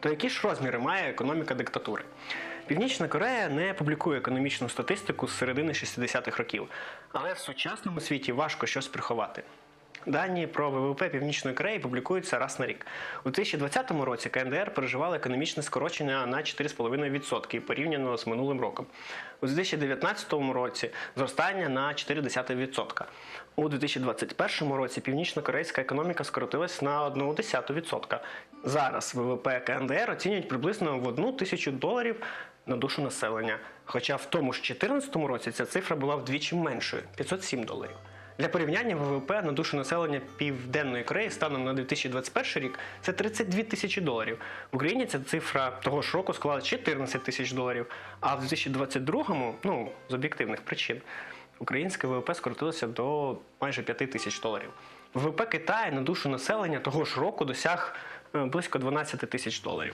То які ж розміри має економіка диктатури? Північна Корея не публікує економічну статистику з середини 60-х років, але в сучасному світі важко щось приховати. Дані про ВВП Північної Кореї публікуються раз на рік. У 2020 році КНДР переживала економічне скорочення на 4,5% порівняно з минулим роком. У 2019 році зростання на 0,4%. У 2021 році північно-корейська економіка скоротилась на 0,1%. Зараз ВВП КНДР оцінюють приблизно в 1 тисячу доларів на душу населення. Хоча в тому ж 2014 році ця цифра була вдвічі меншою 507 доларів. Для порівняння ВВП на душу населення Південної Кореї станом на 2021 рік це 32 тисячі доларів. В Україні ця цифра того ж року склала 14 тисяч доларів. А в 2022-му, ну з об'єктивних причин, українське ВВП скоротилося до майже 5 тисяч доларів. ВВП Китаю на душу населення того ж року досяг близько 12 тисяч доларів.